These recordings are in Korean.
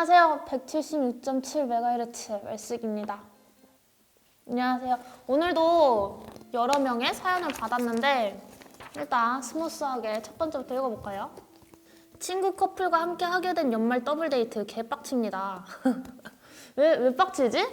안녕하세요. 176.7MHz 말숙입니다. 안녕하세요. 오늘도 여러 명의 사연을 받았는데 일단 스무스하게 첫 번째부터 읽어볼까요? 친구 커플과 함께 하게 된 연말 더블 데이트 개빡칩니다. 왜, 왜 빡치지?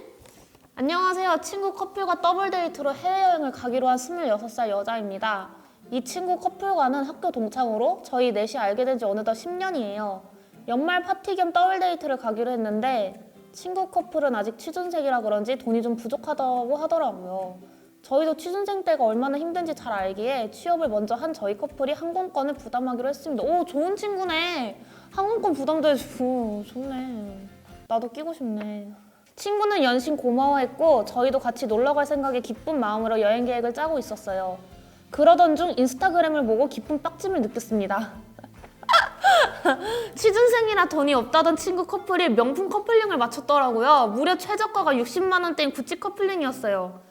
안녕하세요. 친구 커플과 더블 데이트로 해외여행을 가기로 한 26살 여자입니다. 이 친구 커플과는 학교 동창으로 저희 넷이 알게 된 지 어느덧 10년이에요. 연말 파티 겸 더블 데이트를 가기로 했는데 친구 커플은 아직 취준생이라 그런지 돈이 좀 부족하다고 하더라고요. 저희도 취준생 때가 얼마나 힘든지 잘 알기에 취업을 먼저 한 저희 커플이 항공권을 부담하기로 했습니다. 오, 좋은 친구네. 항공권 부담도 해주고 좋네. 나도 끼고 싶네. 친구는 연신 고마워했고 저희도 같이 놀러 갈 생각에 기쁜 마음으로 여행 계획을 짜고 있었어요. 그러던 중 인스타그램을 보고 기쁜 빡침을 느꼈습니다. 취준생이라 돈이 없다던 친구 커플이 명품 커플링을 마쳤더라고요. 무려 최저가가 60만 원대인 구찌 커플링이었어요.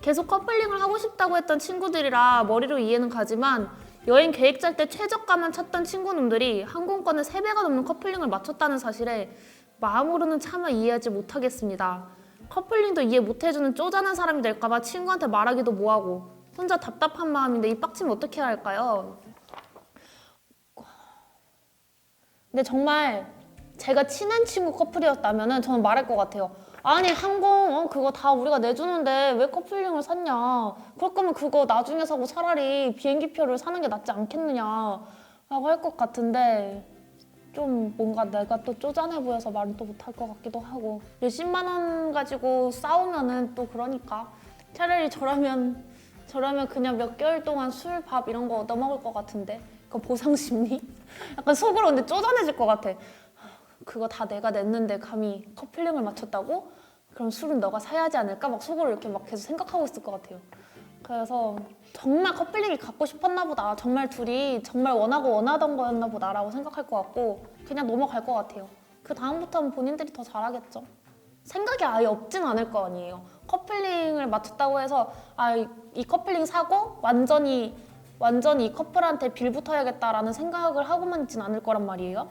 계속 커플링을 하고 싶다고 했던 친구들이라 머리로 이해는 가지만 여행 계획 짤 때 최저가만 찾던 친구놈들이 항공권을 3배가 넘는 커플링을 마쳤다는 사실에 마음으로는 차마 이해하지 못하겠습니다. 커플링도 이해 못해주는 쪼잔한 사람이 될까봐 친구한테 말하기도 뭐하고 혼자 답답한 마음인데 이 빡치면 어떻게 해야 할까요? 근데 정말 제가 친한 친구 커플이었다면 저는 말할 것 같아요. 아니 항공 어, 그거 다 우리가 내주는데 왜 커플링을 샀냐? 그럴 거면 그거 나중에 사고 차라리 비행기표를 사는 게 낫지 않겠느냐? 라고 할 것 같은데 좀 뭔가 내가 또 쪼잔해 보여서 말은 또 못할 것 같기도 하고 몇십만 원 가지고 싸우면은 또 그러니까 차라리 저라면 저라면 그냥 몇 개월 동안 술, 밥 이런 거 얻어 먹을 것 같은데 그 보상 심리? 약간 속으로 근데 쪼잔해질 것 같아. 그거 다 내가 냈는데 감히 커플링을 맞췄다고? 그럼 술은 너가 사야 하지 않을까? 막 속으로 이렇게 막 계속 생각하고 있을 것 같아요. 그래서 정말 커플링이 갖고 싶었나 보다. 정말 둘이 정말 원하고 원하던 거였나 보다라고 생각할 것 같고 그냥 넘어갈 것 같아요. 그 다음부터는 본인들이 더 잘하겠죠. 생각이 아예 없진 않을 거 아니에요. 커플링을 맞췄다고 해서 아 이 커플링 사고 완전히 완전히 이 커플한테 빌붙어야겠다라는 생각을 하고만 있진 않을 거란 말이에요.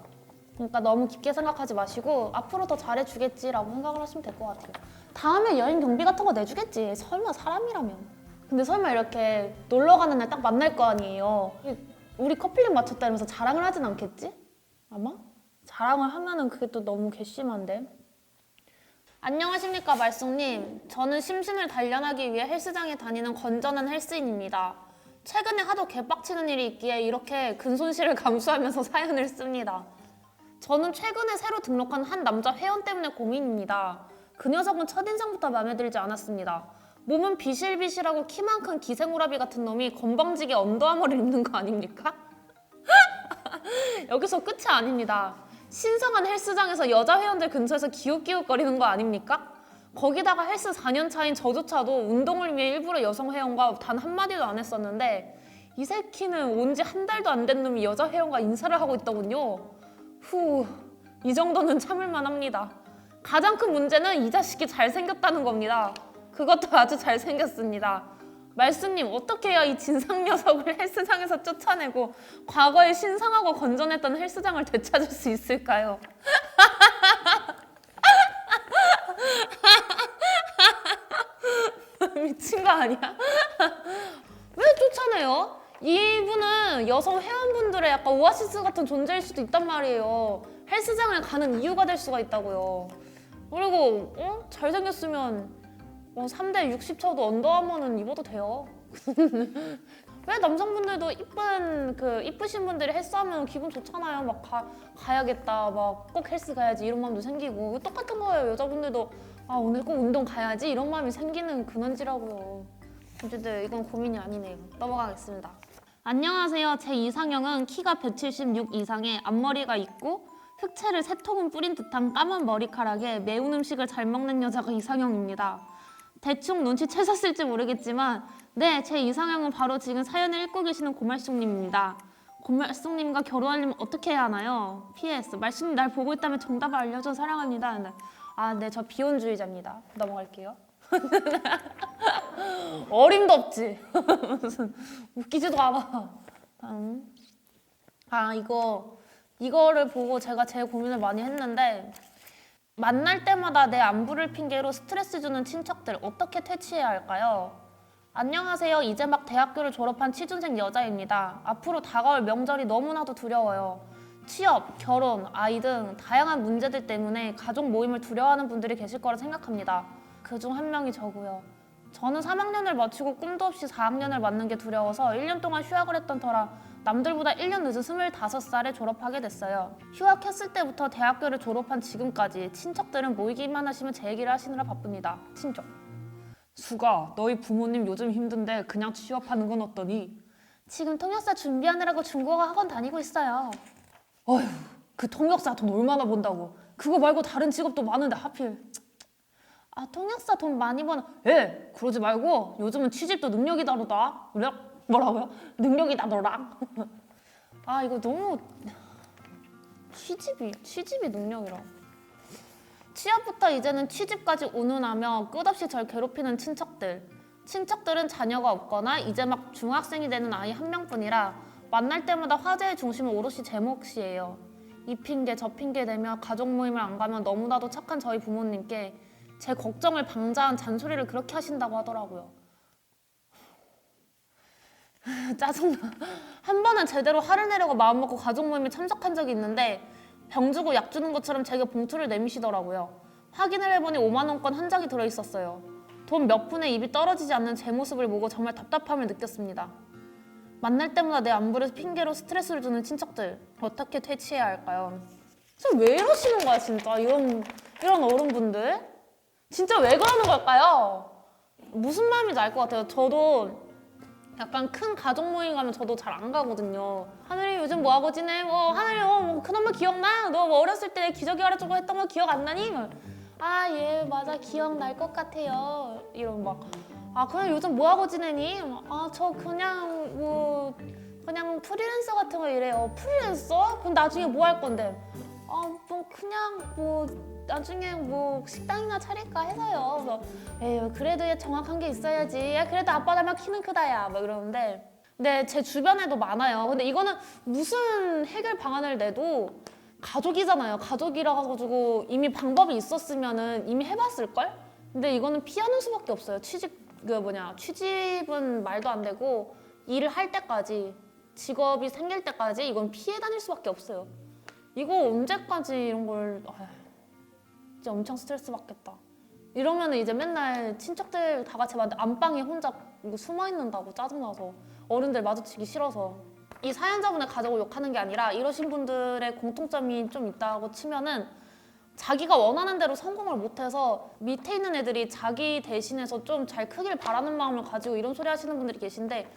그러니까 너무 깊게 생각하지 마시고 앞으로 더 잘해주겠지라고 생각을 하시면 될 것 같아요. 다음에 여행 경비 같은 거 내주겠지. 설마 사람이라면. 근데 설마 이렇게 놀러 가는 날 딱 만날 거 아니에요. 우리 커플링 맞췄다면서 자랑을 하진 않겠지? 아마? 자랑을 하면은 그게 또 너무 괘씸한데. 안녕하십니까 말숙님. 저는 심신을 단련하기 위해 헬스장에 다니는 건전한 헬스인입니다. 최근에 하도 개빡치는 일이 있기에 이렇게 근 손실을 감수하면서 사연을 씁니다. 저는 최근에 새로 등록한 한 남자 회원 때문에 고민입니다. 그 녀석은 첫인상부터 마음에 들지 않았습니다. 몸은 비실비실하고 키만 큰 기생오라비 같은 놈이 건방지게 언더아머를 입는 거 아닙니까? 여기서 끝이 아닙니다. 신성한 헬스장에서 여자 회원들 근처에서 기웃기웃거리는 거 아닙니까? 거기다가 헬스 4년 차인 저조차도 운동을 위해 일부러 여성 회원과 단 한마디도 안 했었는데 이 새끼는 온 지 한 달도 안 된 놈이 여자 회원과 인사를 하고 있더군요. 후, 이 정도는 참을만 합니다. 가장 큰 문제는 이 자식이 잘생겼다는 겁니다. 그것도 아주 잘생겼습니다. 말씀님, 어떻게 해야 이 진상 녀석을 헬스장에서 쫓아내고 과거에 신성하고 건전했던 헬스장을 되찾을 수 있을까요? 미친 거 아니야? 왜 쫓아내요? 이분은 여성 회원분들의 약간 오아시스 같은 존재일 수도 있단 말이에요. 헬스장을 가는 이유가 될 수가 있다고요. 그리고 어? 잘생겼으면 뭐 3대 60 쳐도 언더아머는 입어도 돼요. 왜 남성분들도 이쁜 그 이쁘신 분들이 헬스하면 기분 좋잖아요. 막 가, 가야겠다. 막 꼭 헬스 가야지 이런 마음도 생기고 똑같은 거예요. 여자분들도 아 오늘 꼭 운동 가야지 이런 마음이 생기는 근원지라고요. 어쨌든 이건 고민이 아니네요. 넘어가겠습니다. 안녕하세요. 제 이상형은 키가 176 이상의 앞머리가 있고 흑채를 세 통은 뿌린 듯한 까만 머리카락에 매운 음식을 잘 먹는 여자가 이상형입니다. 대충 눈치채셨을지 모르겠지만 네, 제 이상형은 바로 지금 사연을 읽고 계시는 고말숙님입니다. 고말숙님과 결혼하려면 어떻게 해야 하나요? PS, 말숙님 날 보고 있다면 정답을 알려줘 사랑합니다. 네. 아, 네, 저 비혼주의자입니다. 넘어갈게요. 어림도 없지. 웃기지도 않아. 음. 아 이거 이거를 보고 제가 제일 고민을 많이 했는데 만날 때마다 내 안부를 핑계로 스트레스 주는 친척들 어떻게 퇴치해야 할까요? 안녕하세요. 이제 막 대학교를 졸업한 취준생 여자입니다. 앞으로 다가올 명절이 너무나도 두려워요. 취업, 결혼, 아이 등 다양한 문제들 때문에 가족 모임을 두려워하는 분들이 계실 거라 생각합니다. 그 중 한 명이 저고요. 저는 3학년을 마치고 꿈도 없이 4학년을 맞는 게 두려워서 1년 동안 휴학을 했던 터라 남들보다 1년 늦은 25살에 졸업하게 됐어요. 휴학했을 때부터 대학교를 졸업한 지금까지 친척들은 모이기만 하시면 제 얘기를 하시느라 바쁩니다. 친척. 수가 너희 부모님 요즘 힘든데 그냥 취업하는 건 어떠니? 지금 통역사 준비하느라고 중국어 학원 다니고 있어요. 어휴, 그 통역사 돈 얼마나 번다고? 그거 말고 다른 직업도 많은데 하필. 아, 통역사 돈 많이 버는. 예, 그러지 말고 요즘은 취집도 능력이 다르다. 뭐라고요? 능력이 다르다. 아, 이거 너무 취집이 취집이 능력이라. 취업부터 이제는 취직까지 운운하며 끝없이 절 괴롭히는 친척들. 친척들은 자녀가 없거나 이제 막 중학생이 되는 아이 한 명뿐이라 만날 때마다 화제의 중심은 오롯이 제 몫이에요. 이 핑계 저 핑계 대며 가족 모임을 안 가면 너무나도 착한 저희 부모님께 제 걱정을 방자한 잔소리를 그렇게 하신다고 하더라고요. 짜증나. 한 번은 제대로 화를 내려고 마음먹고 가족 모임에 참석한 적이 있는데 병 주고 약 주는 것처럼 제게 봉투를 내미시더라고요. 확인을 해보니 5만 원권 한 장이 들어있었어요. 돈 몇 푼에 입이 떨어지지 않는 제 모습을 보고 정말 답답함을 느꼈습니다. 만날 때마다 내 안부를 핑계로 스트레스를 주는 친척들 어떻게 퇴치해야 할까요? 진짜 왜 이러시는 거야 진짜 이런 이런 어른분들 진짜 왜 그러는 걸까요? 무슨 마음인지 알 것 같아요. 저도 약간 큰 가족 모임 가면 저도 잘 안 가거든요. 하늘이 요즘 뭐 하고 지내? 뭐 하늘이 어, 뭐 큰엄마 기억나? 너 뭐 어렸을 때 기저귀 갈아주고 했던 거 기억 안 나니? 아 예 맞아 기억 날 것 같아요. 이런 막. 아 그냥 요즘 뭐 하고 지내니? 아 저 그냥 뭐 그냥 프리랜서 같은 거 일해요. 프리랜서? 그럼 나중에 뭐 할 건데? 아뭐 그냥 뭐 나중에 뭐 식당이나 차릴까 해서요. 그래서 에휴 그래도 정확한 게 있어야지. 야 그래도 아빠 닮아 키는 크다야. 막 이러는데 근데 제 주변에도 많아요. 근데 이거는 무슨 해결 방안을 내도 가족이잖아요. 가족이라 가지고 이미 방법이 있었으면은 이미 해봤을 걸. 근데 이거는 피하는 수밖에 없어요. 취직 그 뭐냐 취직은 말도 안 되고 일을 할 때까지 직업이 생길 때까지 이건 피해 다닐 수밖에 없어요. 이거 언제까지 이런 걸 아휴, 진짜 엄청 스트레스 받겠다. 이러면 이제 맨날 친척들 다 같이 봤는데 안방에 혼자 이거 숨어 있는다고 짜증나서 어른들 마주치기 싫어서 이 사연자분의 가족을 욕하는 게 아니라 이러신 분들의 공통점이 좀 있다고 치면은 자기가 원하는 대로 성공을 못해서 밑에 있는 애들이 자기 대신해서 좀 잘 크길 바라는 마음을 가지고 이런 소리 하시는 분들이 계신데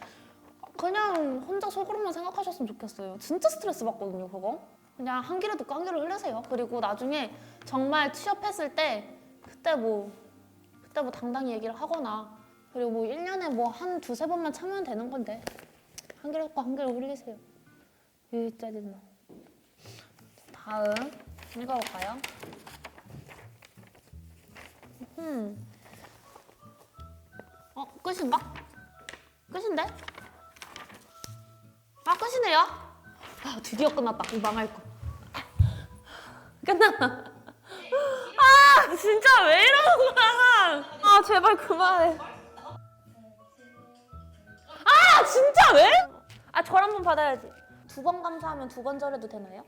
그냥 혼자 속으로만 생각하셨으면 좋겠어요. 진짜 스트레스 받거든요, 그거. 그냥 한 귀로 듣고 한 귀로 흘리세요. 그리고 나중에 정말 취업했을 때 그때 뭐 그때 뭐 당당히 얘기를 하거나 그리고 뭐 1년에 뭐 한 두세 번만 참으면 되는 건데 한 귀로 듣고 한 귀로 흘리세요. 이 짜증나. 다음 읽어볼까요? 음. 어, 끝인가? 끝인데? 아, 끝이네요. 아, 드디어 끝났다. 이 망할 거. 끝났다. 아, 진짜 왜 이러는 거야? 아, 제발 그만해. 아, 진짜 왜? 아, 절 한번 받아야지. 두 번 감사하면 두 번 절해도 되나요?